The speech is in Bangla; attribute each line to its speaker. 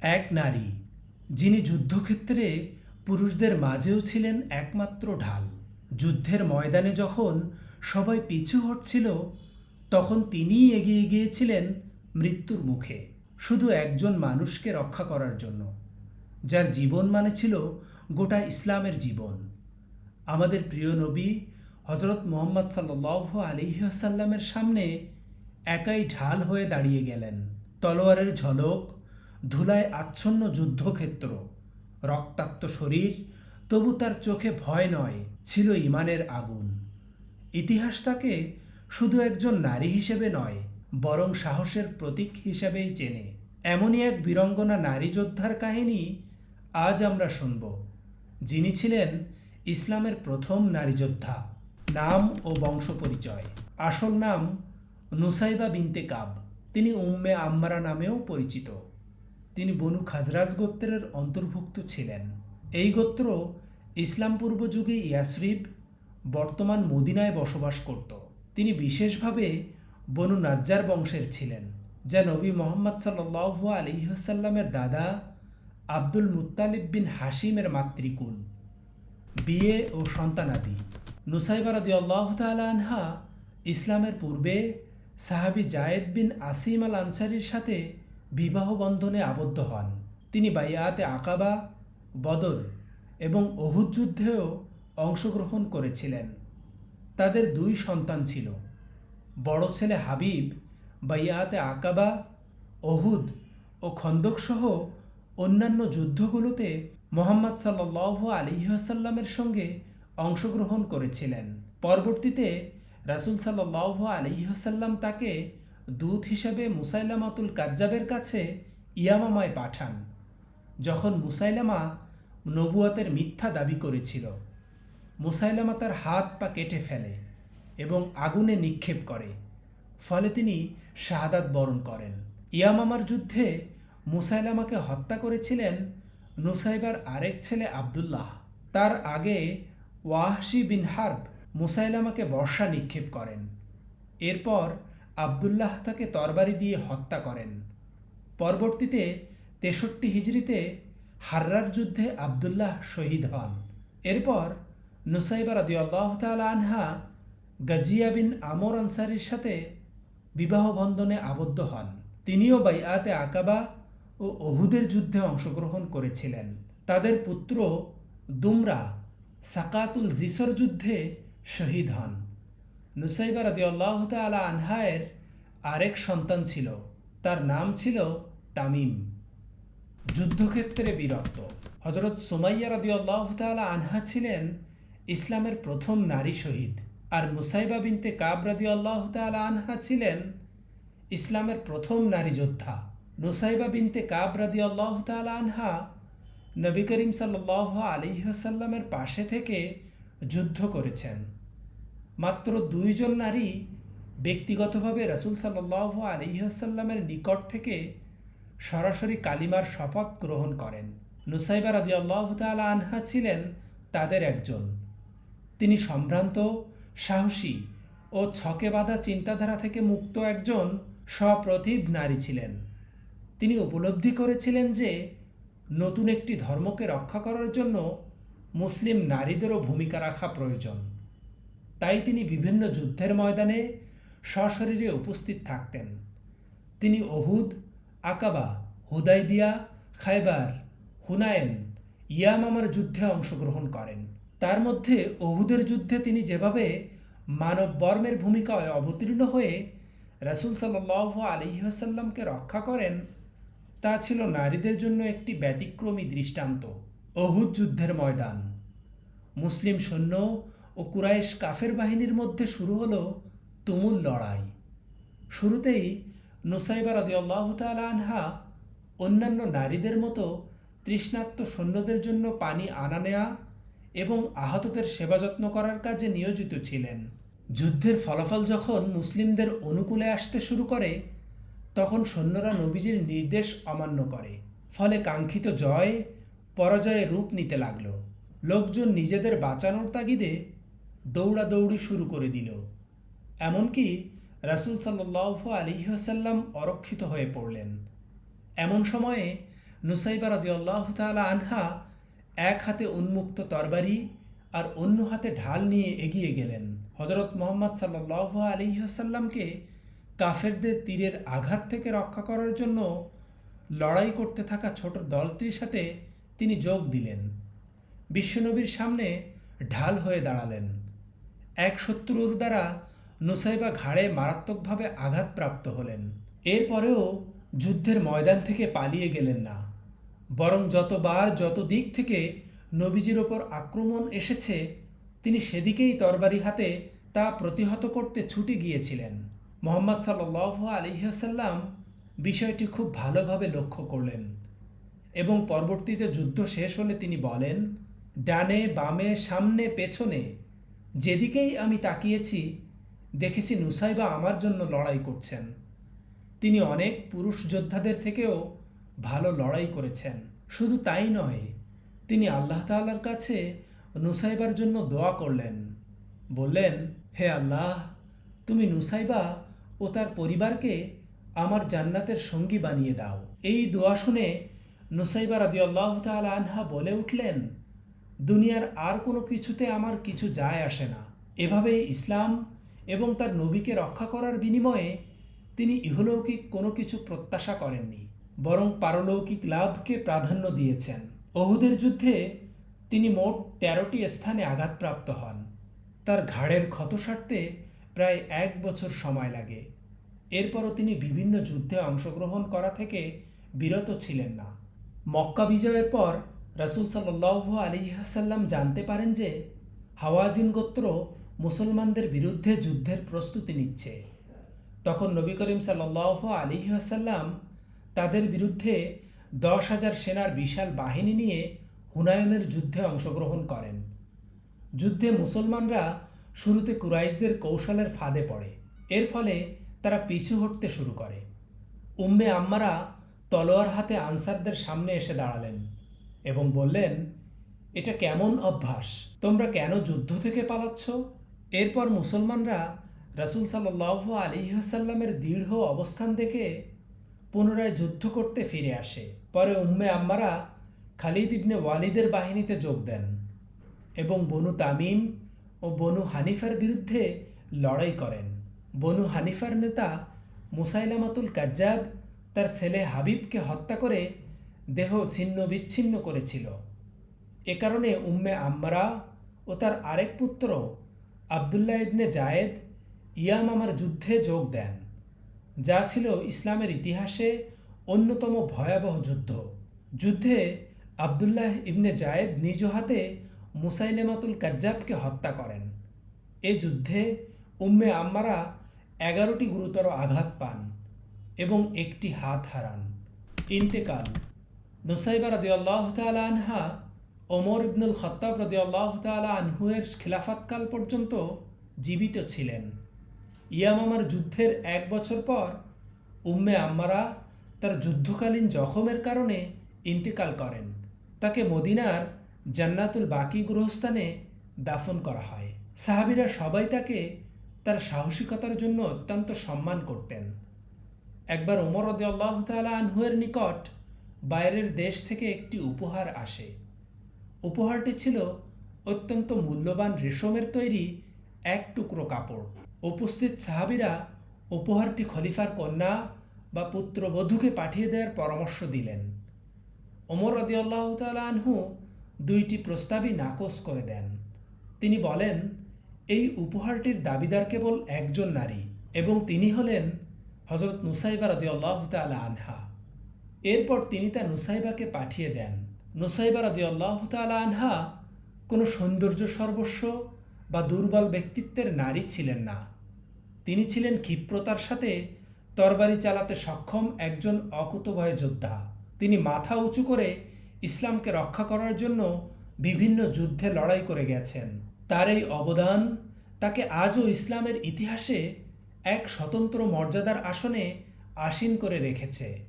Speaker 1: এক নারী, যিনি যুদ্ধক্ষেত্রে পুরুষদের মাঝেও ছিলেন একমাত্র ঢাল। যুদ্ধের ময়দানে যখন সবাই পিছু হটছিল, তখন তিনিই এগিয়ে গিয়েছিলেন মৃত্যুর মুখে, শুধু একজন মানুষকে রক্ষা করার জন্য, যার জীবন মানে ছিল গোটা ইসলামের জীবন। আমাদের প্রিয় নবী হজরত মোহাম্মদ সাল্লাহ আলিহাসাল্লামের সামনে একাই ঢাল হয়ে দাঁড়িয়ে গেলেন। তলোয়ারের ঝলক ধুলায় আচ্ছন্ন যুদ্ধক্ষেত্র। রক্তাক্ত শরীর, তবু তার চোখে ভয় নয়, ছিল ইমানের আগুন। ইতিহাস তাকে শুধু একজন নারী হিসেবে নয়, বরং সাহসের প্রতীক হিসেবেই চেনে। এমনই এক বীরঙ্গনা নারী যোদ্ধার কাহিনী আজ আমরা শুনব, যিনি ছিলেন ইসলামের প্রথম নারী যোদ্ধা। নাম ও বংশ পরিচয়। আসল নাম নুসাইবা বিনতে কাব। তিনি উম্মে আম্মারা নামেও পরিচিত। তিনি বনু খাজরাজ গোত্রের অন্তর্ভুক্ত ছিলেন। এই গোত্র ইসলাম পূর্ব যুগে ইয়াসরিব বর্তমান মদিনায় বসবাস করত। তিনি বিশেষভাবে বনু নাজ্জার বংশের ছিলেন, যা নবী মোহাম্মদ সাল্লু আলিহাসাল্লামের দাদা আব্দুল মুত্তালিব বিন হাসিমের মাতৃকুল। বিয়ে ও সন্তানাদি। নুসাইবা আনহা ইসলামের পূর্বে সাহাবি জায়েদ বিন আসিম আল আনসারির সাথে বিবাহ বন্ধনে আবদ্ধ হন। তিনি বাইয়াতে আকাবা, বদর এবং অহুদ যুদ্ধেও অংশগ্রহণ করেছিলেন। তাদের দুই সন্তান ছিল। বড় ছেলে হাবিব, বাইয়াতে আকাবা অহুদ ও খন্দকসহ অন্যান্য যুদ্ধগুলোতে মোহাম্মদ সাল্লাহ আলিহাসাল্লামের সঙ্গে অংশগ্রহণ করেছিলেন। পরবর্তীতে রাসুল সাল্লাহ আলিহাসাল্লাম তাকে দূত হিসাবে মুসাইলামাতুল কাজ্জাবের কাছে ইয়ামামায় পাঠান, যখন মুসাইলামা নবুয়াতের মিথ্যা দাবি করেছিল। মুসাইলামা তার হাত পা কেটে ফেলে এবং আগুনে নিক্ষেপ করে, ফলে তিনি শাহাদাত বরণ করেন। ইয়ামামার যুদ্ধে মুসাইলামাকে হত্যা করেছিলেন নুসাইবার আরেক ছেলে আবদুল্লাহ। তার আগে ওয়াহশি বিন হার্ব মুসাইলামাকে বর্ষা নিক্ষেপ করেন। এরপর আবদুল্লাহ তাকে তরবারি দিয়ে হত্যা করেন। পরবর্তীতে তেষট্টি হিজড়িতে হার্রার যুদ্ধে আবদুল্লাহ শহীদ হন। এরপর নুসাইবা রাদি আল্লাহ আনহা গাজিয়া বিন আমর আনসারির সাথে বিবাহ বন্ধনে আবদ্ধ হন। তিনিও বাইআতে আকাবা ও অহুদের যুদ্ধে অংশগ্রহণ করেছিলেন। তাদের পুত্র দুমরা সাকাতুল জিসর যুদ্ধে শহীদ হন। নুসাইবা রাদি আল্লাহ তালা আনহায়ের আরেক সন্তান ছিল। তার নাম ছিল তামিম। যুদ্ধক্ষেত্রে বীরত্ব হজরত সুমাইয়া রাদি আল্লাহ তালা আনহা ছিলেন ইসলামের প্রথম নারী শহীদ। আর মুসাইবা বিনতে কাব রাদি আল্লাহ তালা আনহা ছিলেন ইসলামের প্রথম নারী যোদ্ধা। নুসাইবা বিনতে কাব রাদি আল্লাহ তালা আনহা নবী করিম সাল্লাহ আলিহাসাল্লামের পাশে থেকে যুদ্ধ করেছেন। মাত্র দুইজন নারী ব্যক্তিগতভাবে রসুল সাল্লাহ আলিহাসাল্লামের নিকট থেকে সরাসরি কালিমার শপথ গ্রহণ করেন। নুসাইবা রাজি আল্লাহ তালা আনহা ছিলেন তাদের একজন। তিনি সম্ভ্রান্ত, সাহসী ও ছকে বাঁধা চিন্তাধারা থেকে মুক্ত একজন সপ্রতিভ নারী ছিলেন। তিনি উপলব্ধি করেছিলেন যে নতুন একটি ধর্মকে রক্ষা করার জন্য মুসলিম নারীদেরও ভূমিকা রাখা প্রয়োজন। তাই তিনি বিভিন্ন যুদ্ধের ময়দানে সশরীরে উপস্থিত থাকতেন। তিনি অহুদ আকাবা, হুদাইবিয়া খাইবার হুনায়েন, ইয়ামামার যুদ্ধে অংশগ্রহণ করেন। তার মধ্যে অহুদের যুদ্ধে তিনি যেভাবে মানব বর্মের ভূমিকায় অবতীর্ণ হয়ে রাসুল সাল্লাহ আলিহাসাল্লামকে রক্ষা করেন, তা ছিল নারীদের জন্য একটি ব্যতিক্রমী দৃষ্টান্ত। অহুদ যুদ্ধের ময়দান। মুসলিম সৈন্য ও কুরাইশ কাফের বাহিনীর মধ্যে শুরু হলো তুমুল লড়াই। শুরুতেই নুসাইবা রাদি আল্লাহ আনহা অন্যান্য নারীদের মতো তৃষ্ণার্ত সৈন্যদের জন্য পানি আনা নেয়া এবং আহতদের সেবা যত্ন করার কাজে নিয়োজিত ছিলেন। যুদ্ধের ফলাফল যখন মুসলিমদের অনুকূলে আসতে শুরু করে, তখন সৈন্যরা নবীজির নির্দেশ অমান্য করে। ফলে কাঙ্ক্ষিত জয় পরাজয়ে রূপ নিতে লাগল। লোকজন নিজেদের বাঁচানোর তাগিদে দৌড়াদৌড়ি শুরু করে দিল। এমনকি রাসুল সাল্লাহ আলিহাসাল্লাম অরক্ষিত হয়ে পড়লেন। এমন সময়ে নুসাইবা রদিয়াল্লাহ তালা আনহা এক হাতে উন্মুক্ত তরবারি আর অন্য হাতে ঢাল নিয়ে এগিয়ে গেলেন। হজরত মোহাম্মদ সাল্লাহ আলী আসাল্লামকে কাফেরদের তীরের আঘাত থেকে রক্ষা করার জন্য লড়াই করতে থাকা ছোট দলটির সাথে তিনি যোগ দিলেন। বিশ্বনবীর সামনে ঢাল হয়ে দাঁড়ালেন। এক শত্রুর দ্বারা নুসাইবা ঘাড়ে মারাত্মকভাবে আঘাতপ্রাপ্ত হলেন। এরপরেও যুদ্ধের ময়দান থেকে পালিয়ে গেলেন না। বরং যতবার যত দিক থেকে নবীজির ওপর আক্রমণ এসেছে, তিনি সেদিকেই তরবারি হাতে তা প্রতিহত করতে ছুটে গিয়েছিলেন। মোহাম্মদ সাল্লাহ আলিহাসাল্লাম বিষয়টি খুব ভালোভাবে লক্ষ্য করলেন এবং পরবর্তীতে যুদ্ধ শেষ হলে তিনি বলেন, ডানে বামে, সামনে, পেছনে যেদিকেই আমি তাকিয়েছি, দেখেছি নুসাইবা আমার জন্য লড়াই করছেন। তিনি অনেক পুরুষ যোদ্ধাদের থেকেও ভালো লড়াই করেছেন। শুধু তাই নয়, তিনি আল্লাহ তাল্লার কাছে নুসাইবার জন্য দোয়া করলেন। বললেন, হে আল্লাহ, তুমি নুসাইবা ও তার পরিবারকে আমার জান্নাতের সঙ্গী বানিয়ে দাও। এই দোয়া শুনে নুসাইবা আল্লাহ তালা আনহা বলে উঠলেন দুনিয়ার আর কোনো কিছুতে আমার কিছু যায় আসে না। এভাবে ইসলাম এবং তার নবীকে রক্ষা করার বিনিময়ে তিনি ইহলৌকিক কোনো কিছু প্রত্যাশা করেননি, বরং পারলৌকিক লাভকে প্রাধান্য দিয়েছেন। অহুদের যুদ্ধে তিনি মোট তেরোটি স্থানে আঘাতপ্রাপ্ত হন। তার ঘাড়ের ক্ষত সারতে প্রায় এক বছর সময় লাগে। এরপরও তিনি বিভিন্ন যুদ্ধে অংশগ্রহণ করা থেকে বিরত ছিলেন না। মক্কা বিজয়ের পর রাসুল সাল্লাহ আলিহাসাল্লাম জানতে পারেন যে হাওয়াজিন গোত্র মুসলমানদের বিরুদ্ধে যুদ্ধের প্রস্তুতি নিচ্ছে। তখন নবী করিম সাল্লাহ আলিহাসাল্লাম তাদের বিরুদ্ধে দশ হাজার সেনার বিশাল বাহিনী নিয়ে হুনায়নের যুদ্ধে অংশগ্রহণ করেন। যুদ্ধে মুসলমানরা শুরুতে কুরাইশদের কৌশলের ফাঁদে পড়ে। এর ফলে তারা পিছু হটতে শুরু করে। উম্মে আম্মারা তলোয়ার হাতে আনসারদের সামনে এসে দাঁড়ালেন। এবং বললেন, এটা কেমন অভ্যাস? তোমরা কেন যুদ্ধ থেকে পালাচ্ছ? এরপর মুসলমানরা রাসুল সাল্লাহ আলিহাসাল্লামের দৃঢ় অবস্থান দেখে পুনরায় যুদ্ধ করতে ফিরে আসে। পরে উম্মে আম্মারা খালিদ ইবনে ওয়ালিদের বাহিনীতে যোগ দেন এবং বনু তামিম ও বনু হানিফার বিরুদ্ধে লড়াই করেন। বনু হানিফার নেতা মুসাইলামাতুল কাজ্জাব তার ছেলে হাবিবকে হত্যা করে দেহ ছিন্ন বিচ্ছিন্ন করেছিল। এ কারণে উম্মে আম্মারা ও তার আরেক পুত্র আবদুল্লাহ ইবনে জায়েদ ইয়ামামার যুদ্ধে যোগ দেন, যা ছিল ইসলামের ইতিহাসে অন্যতম ভয়াবহ যুদ্ধ। যুদ্ধে আবদুল্লাহ ইবনে জায়েদ নিজ হাতে মুসাইলেমাতুল কাজ্জাবকে হত্যা করেন। এ যুদ্ধে উম্মে আম্মারা এগারোটি গুরুতর আঘাত পান এবং একটি হাত হারান। ইন্তেকাল নুসাইবা রদিয়াল্লাহ তালা আনহা, ওমর ইবনুল খত্তাব রদিয়াল্লাহ তালা আনহুয়ের খিলাফতকাল পর্যন্ত জীবিত ছিলেন। ইয়ামামার যুদ্ধের এক বছর পর উম্মে আম্মারা তার যুদ্ধকালীন জখমের কারণে ইন্তেকাল করেন। তাকে মদিনার জান্নাতুল বাকি গ্রহস্থানে দাফন করা হয়। সাহাবিরা সবাই তাকে তার সাহসিকতার জন্য অত্যন্ত সম্মান করতেন। একবার ওমর রদে আল্লাহ তালা আনহুয়ের নিকট বাইরের দেশ থেকে একটি উপহার আসে। উপহারটি ছিল অত্যন্ত মূল্যবান রেশমের তৈরি এক টুকরো কাপড়। উপস্থিত সাহাবিরা উপহারটি খলিফার কন্যা বা পুত্রবধূকে পাঠিয়ে দেওয়ার পরামর্শ দিলেন। ওমর রদি আল্লাহ তালা আনহু দুইটি প্রস্তাবই নাকচ করে দেন। তিনি বলেন, এই উপহারটির দাবিদার কেবল একজন নারী এবং তিনি হলেন হজরত নুসাইবা রদি আল্লাহ আনহা। এরপর তিনি তা নুসাইবাকে পাঠিয়ে দেন। নুসাইবা রদি আল্লাহ তালা আনহা কোনো সৌন্দর্য সর্বস্ব বা দুর্বল ব্যক্তিত্বের নারী ছিলেন না। তিনি ছিলেন ক্ষিপ্রতার সাথে তরবারি চালাতে সক্ষম একজন অকুতভয় যোদ্ধা। তিনি মাথা উঁচু করে ইসলামকে রক্ষা করার জন্য বিভিন্ন যুদ্ধে লড়াই করে গেছেন। তার এই অবদান তাকে আজও ইসলামের ইতিহাসে এক স্বতন্ত্র মর্যাদার আসনে আসীন করে রেখেছে।